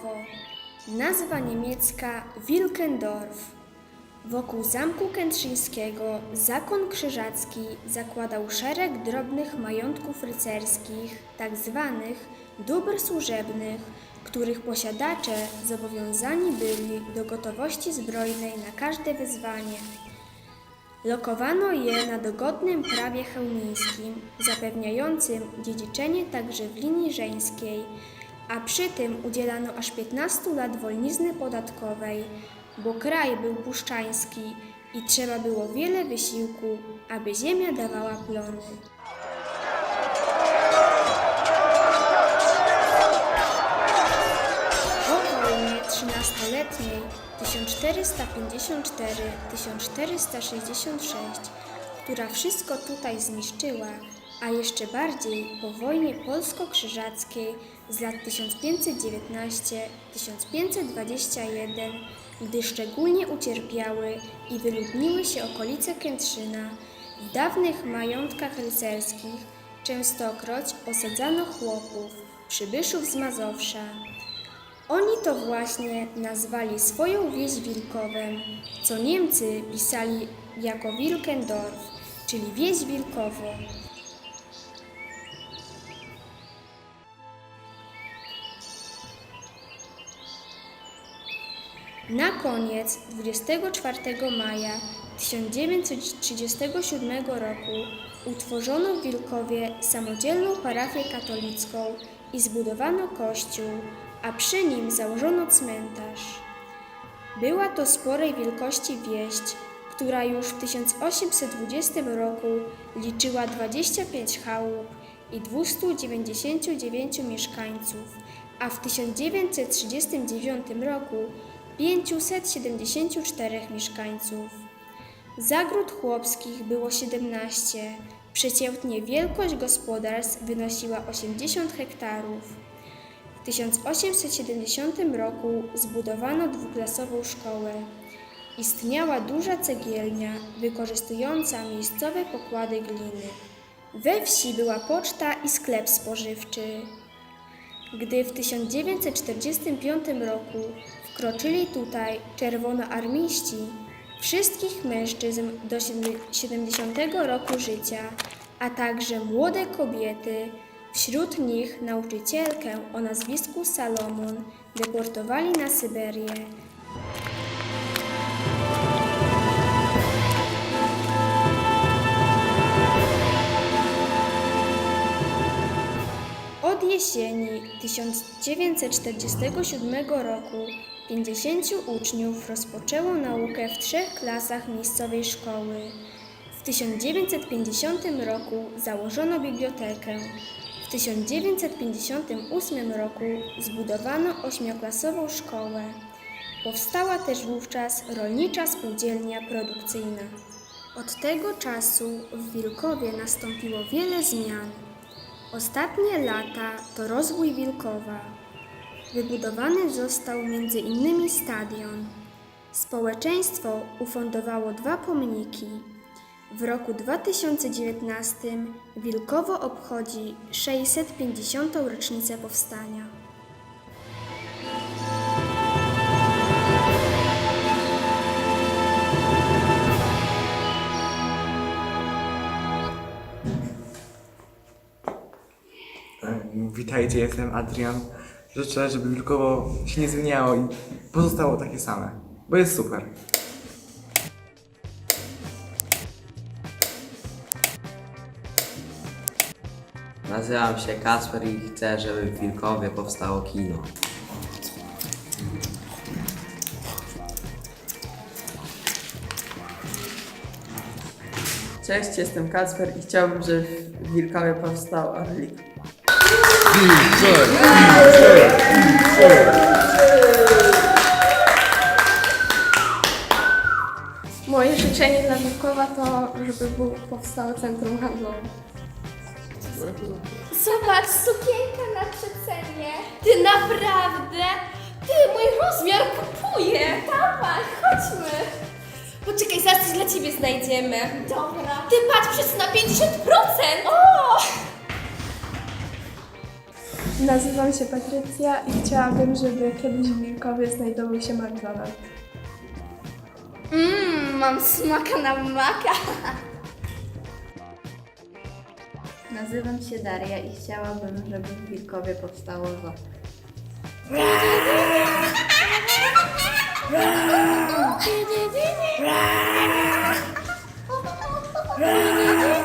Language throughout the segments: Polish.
Wilkowo. Nazwa niemiecka Wilkendorf. Wokół zamku kętrzyńskiego zakon krzyżacki zakładał szereg drobnych majątków rycerskich, tak zwanych dóbr służebnych, których posiadacze zobowiązani byli do gotowości zbrojnej na każde wyzwanie. Lokowano je na dogodnym prawie chełmińskim, zapewniającym dziedziczenie także w linii żeńskiej, a przy tym udzielano aż 15 lat wolnizny podatkowej, bo kraj był puszczański i trzeba było wiele wysiłku, aby ziemia dawała plony. Po wojnie 13-letniej 1454-1466, która wszystko tutaj zniszczyła, a jeszcze bardziej po wojnie polsko-krzyżackiej z lat 1519-1521, gdy szczególnie ucierpiały i wyludniły się okolice Kętrzyna, w dawnych majątkach rycerskich częstokroć osadzano chłopów, przybyszów z Mazowsza. Oni to właśnie nazwali swoją wieś Wilkowem, co Niemcy pisali jako Wilkendorf, czyli wieś Wilkowo. Na koniec 24 maja 1937 roku utworzono w Wilkowie samodzielną parafię katolicką i zbudowano kościół, a przy nim założono cmentarz. Była to sporej wielkości wieść, która już w 1820 roku liczyła 25 chałup i 299 mieszkańców, a w 1939 roku 574 mieszkańców. Zagród chłopskich było 17. Przeciętnie wielkość gospodarstw wynosiła 80 hektarów. W 1870 roku zbudowano dwuklasową szkołę. Istniała duża cegielnia wykorzystująca miejscowe pokłady gliny. We wsi była poczta i sklep spożywczy. Gdy w 1945 roku wkroczyli tutaj czerwonoarmiści, wszystkich mężczyzn do 70 roku życia, a także młode kobiety, wśród nich nauczycielkę o nazwisku Salomon, deportowali na Syberię. Od jesieni 1947 roku 50 uczniów rozpoczęło naukę w trzech klasach miejscowej szkoły. W 1950 roku założono bibliotekę. W 1958 roku zbudowano ośmioklasową szkołę. Powstała też wówczas rolnicza spółdzielnia produkcyjna. Od tego czasu w Wilkowie nastąpiło wiele zmian. Ostatnie lata to rozwój Wilkowa. Wybudowany został innymi stadion. Społeczeństwo ufundowało dwa pomniki. W roku 2019 Wilkowo obchodzi 650. rocznicę powstania. Witajcie, jestem Adrian. Życzę, żeby Wilkowo się nie zmieniało i pozostało takie same, bo jest super. Nazywam się Kasper i chcę, żeby w Wilkowie powstało kino. Cześć, jestem Kacper i chciałbym, żeby w Wilkowie powstał Orlik. Moje życzenie dla Wilkowa to, żeby był, powstało centrum handlowe. Zobacz, sukienka na przecenie. Ty naprawdę? Ty, mój rozmiar kupuje. Dawaj, chodźmy. Poczekaj, zaraz coś dla ciebie znajdziemy. Dobra. Ty patrz, wszyscy na 50%. O! Nazywam się Patrycja i chciałabym, żeby kiedyś w Wilkowie znajdował się McDonald's. Mmm, mam smaka na maka. Nazywam się Daria i chciałabym, żeby w Wilkowie powstało zoo.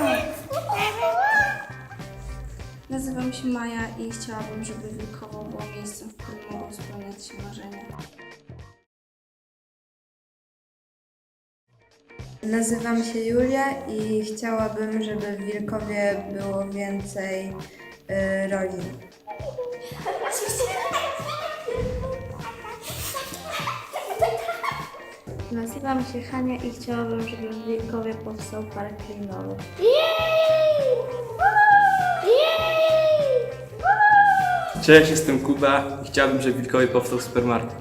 Nazywam się Maja i chciałabym, żeby Wilkowo było miejscem, w którym mogą spełniać się marzenia. Nazywam się Julia i chciałabym, żeby w Wilkowie było więcej y, rodzin. Nazywam się Hania i chciałabym, żeby w Wilkowie powstał park linowy. Cześć, jestem Kuba i chciałbym, żeby Wilkowie powstał supermarket.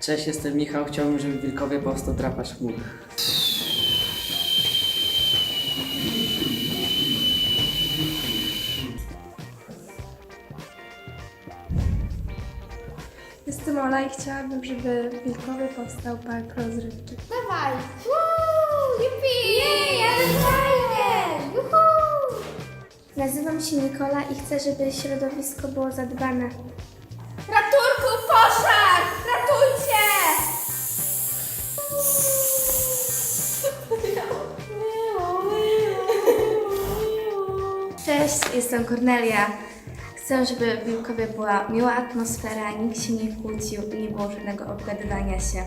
Cześć, jestem Michał. Chciałbym, żeby Wilkowie powstał drapasz chmur. Jestem Ola i chciałabym, żeby w Wilkowie powstał park rozrywczy. Dawaj. Woo, Jupi! Jej, ale fajnie! Juhu! Nazywam się Nikola i chcę, żeby środowisko było zadbane. Ratunku, pożar! Ratujcie! Cześć, jestem Kornelia. Chcę, żeby w Wilkowie była miła atmosfera, nikt się nie kłócił i nie było żadnego obgadywania się.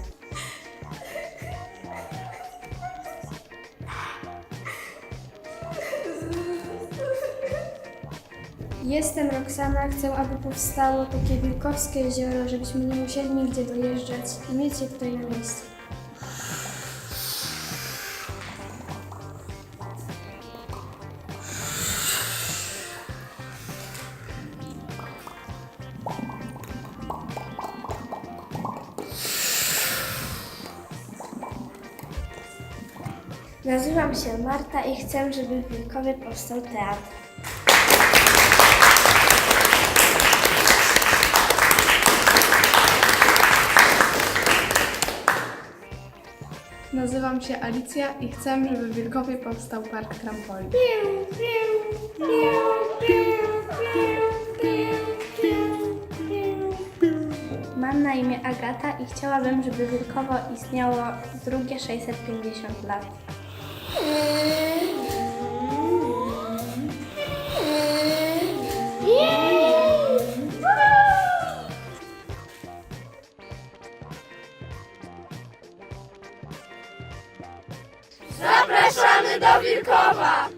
Jestem Roxana, chcę, aby powstało takie wilkowskie jezioro, żebyśmy nie musieli nigdzie dojeżdżać i mieć je tutaj na miejscu. Nazywam się Marta i chcę, żeby w Wilkowie powstał teatr. Nazywam się Alicja i chcę, żeby w Wilkowie powstał park trampolin. Mam na imię Agata i chciałabym, żeby Wilkowo istniało drugie 650 lat. Zapraszamy do Wilkowa!